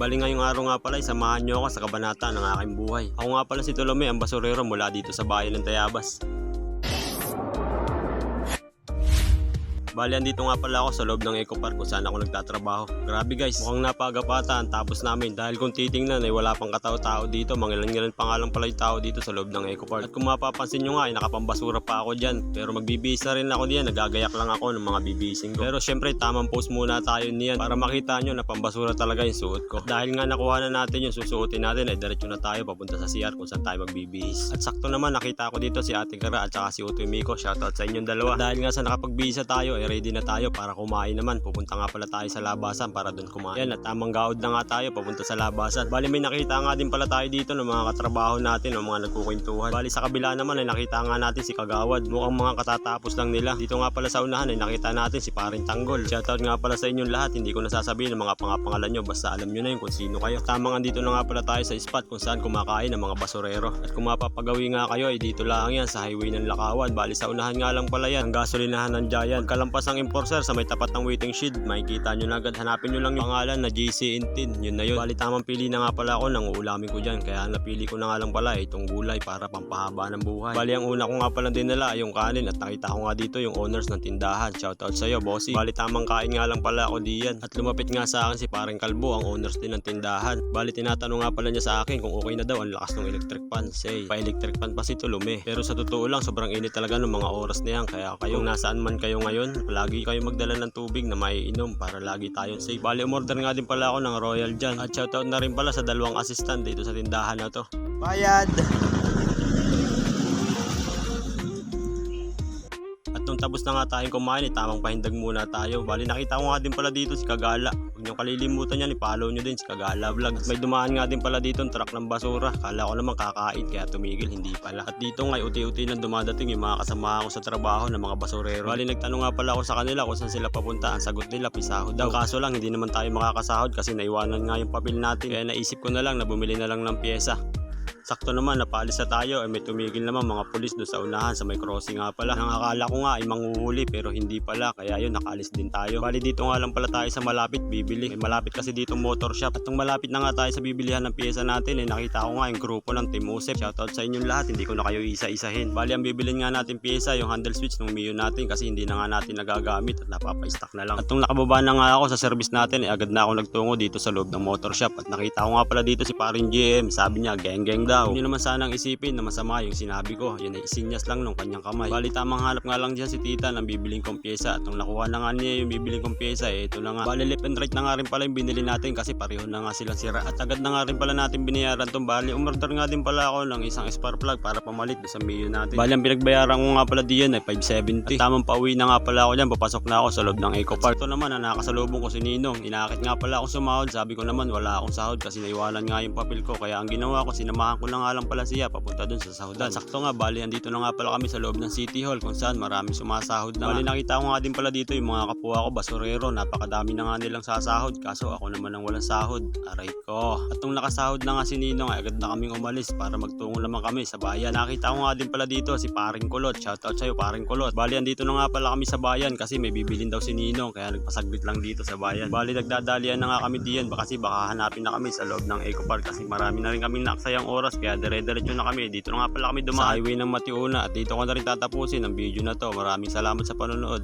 Bali ngayong araw nga pala, samahan nyo ako sa kabanata ng aking buhay. Ako nga pala si Tolome, ang basurero mula dito sa bayan ng Tayabas. Bali, andito nga pala ako sa loob ng Eco Park kung saan ako nagtatrabaho. Grabe guys, mukhang napagapata tapos namin dahil kung titingnan ay wala pang katao-tao dito, mangilan-ngilan pa lang pala yung tao dito sa loob ng Eco Park. At kung mapapansin nyo nga ay nakapambasura pa ako dyan. Pero magbibihis na rin ako diyan, nagagayak lang ako ng mga bibising ko. Pero syempre tamang post muna tayo niyan para makita nyo na pambasura talaga yung suot ko. At dahil nga nakuha na natin yung susuotin natin ay diretso na tayo papunta sa CR kung saan tayo magbibihis. At sakto naman nakita ko dito si Ate Kara at saka si Utoy Miko. Shoutout sa inyong dalawa. At dahil nga sa nakapagbihisa tayo ay ready na tayo para kumain naman. Pupunta nga pala tayo sa labasan para doon kumain. Yan at tamang gaod na nga tayo papunta sa labasan. Bali may nakita nga din pala tayo dito ng mga katrabaho natin ng mga nagkukwentuhan. Bali sa kabila naman ay nakita nga natin si Kagawad. Mukhang mga katatapos lang nila. Dito nga pala sa unahan ay nakita natin si Paring Tanggol. Shoutout nga pala sa inyong lahat. Hindi ko nasasabihin ang mga pangapangalan nyo. Basta alam nyo na yun kung sino kayo. Tama nga dito na nga pala tayo sa spot kung saan kumakain ng mga basurero. At kung mapapagawi nga kayo ay dito lang yan sa highway ng Lakawan. Bali sa unahan nga lang pala yan. Ang gasolinahan ng Giant. Kalampas ang enforcer sa may tapat ng waiting shield. Makikita nyo na agad. Hanapin nyo lang yung pangalan na JC Intin. Yun na yun. Bali tamang pili na nga pala ako ng uulamin ko dyan. Kaya napili ko na nga lang pala itong gulay para pampahaba ng buhay. Bali ang una ko nga pala dinala ay yung kanin at nakita ko nga dito yung owners ng tindahan. Shoutout sa'yo, bossy. Bali tamang kain nga lang pala ako diyan. At lumapit nga sa akin si pareng kalbo, ang owners din ng tindahan. Bali tinatanong nga pala niya sa akin kung okay na daw ang lakas ng electric fan. Say, pa-electric fan pa si Tulume. Pero sa totoo lang, sobrang init talaga ng mga oras na. Kaya kayo, kung nasaan man kayo ngayon, lagi kayo magdala ng tubig na maiinom para lagi tayong safe. Bali, umorder nga din pala ako ng Royal Jan. At shoutout na rin pala sa dalawang assistant dito sa tindahan na to. Bayad! At nung tapos na nga tayong kumain, eh, tamang pahindag muna tayo. Bali, nakita ko nga din pala dito si Kagala. Huwag niyong kalilimutan yan, i-follow niyo din si Kagala Vlog. At may dumaan nga din pala dito ang truck ng basura. Kala ko naman kakain, kaya tumigil, hindi pala. At dito nga, uti-uti na dumadating yung mga kasama ko sa trabaho ng mga basurero. Bali, nagtanong nga pala ako sa kanila kung saan sila papunta. Ang sagot nila, pisahod daw. Kaso lang, hindi naman tayo makakasahod kasi naiwanan nga yung papel natin. Kaya naisip ko na lang na bumili na lang ng pyesa. Sakto naman, napaalis na tayo ay may tumigil naman mga pulis doon sa unahan sa may crossing nga pala. Ang akala ko nga ay manghuhuli pero hindi pala kaya yun nakaalis din tayo. Bali dito nga lang pala tayo sa malapit bibili. May malapit kasi dito motor shop. At nung malapit na nga tayo sa bibilihan ng pyesa natin ay nakita ko nga yung grupo ng Team Usep. Shoutout sa inyong lahat, hindi ko na kayo isa-isahin. Bali ang bibilin nga natin pyesa yung handle switch ng Mio natin kasi hindi na nga natin nagagamit at napapa-stock na lang. At nung nakababa na nga ako sa service natin ay agad na ako nagtungo dito sa loob ng motor shop at nakita ko nga pala dito si paring GM. Sabi niya geng geng daw. Hindi naman sanang isipin na masama yung sinabi ko. Yun ay isinyas lang nung kanyang kamay. Bali tamang hanap nga lang dyan si tita ng bibiling kong pyesa. At nung nakuha na nga niya yung bibiling kong pyesa, eh, ito na nga. Bali left and right na nga rin pala yung binili natin kasi pareho na nga silang sira. At agad na nga rin pala natin binayaran tong bali. Umorder nga din pala ako ng isang spark plug para pamalit sa Mio natin. Bali ang pinagbayaran ko nga pala diyan ay 570. At tamang pauwi na nga pala ako dyan. Papasok na ako sa loob ng Eco Park. Ito naman ang nakasalubong ko si Ninong. Inakit nga pala ako sumahod. Sabi ko naman wala akong sahod kasi naiwanan nga yung papel ko. Kaya ang ginawa ko, sinamahan ko na nga lang pala siya papunta dun sa sahudan. Sakto nga, bali andito na nga pala kami sa loob ng City Hall kung saan maraming sumasahod na. Bali nakita ko nga din pala dito yung mga kapwa ko, basurero. Napakadami na nga nilang sasahod. Kaso ako naman ang walang sahod. Aray ko. At nung nakasahod na nga si Ninong, ay agad na kaming umalis para magtungo naman kami sa bayan. Nakita ko nga din pala dito si Paring Kulot. Shoutout sa'yo, Paring Kulot. Bali andito na nga pala kami sa bayan kasi may bibilin daw si Ninong. Kaya nagpasaglit lang dito sa bayan. Bali nagdadalian na nga kami diyan. Kasi baka hanapin na kami sa loob ng Eco Park kasi marami na rin kaming naksayang oras. Kaya dire-diretso na kami. Dito na nga pala kami dumaan sa highway ng Matiuna at dito ko na rin tatapusin ang video na to. Maraming salamat sa panonood.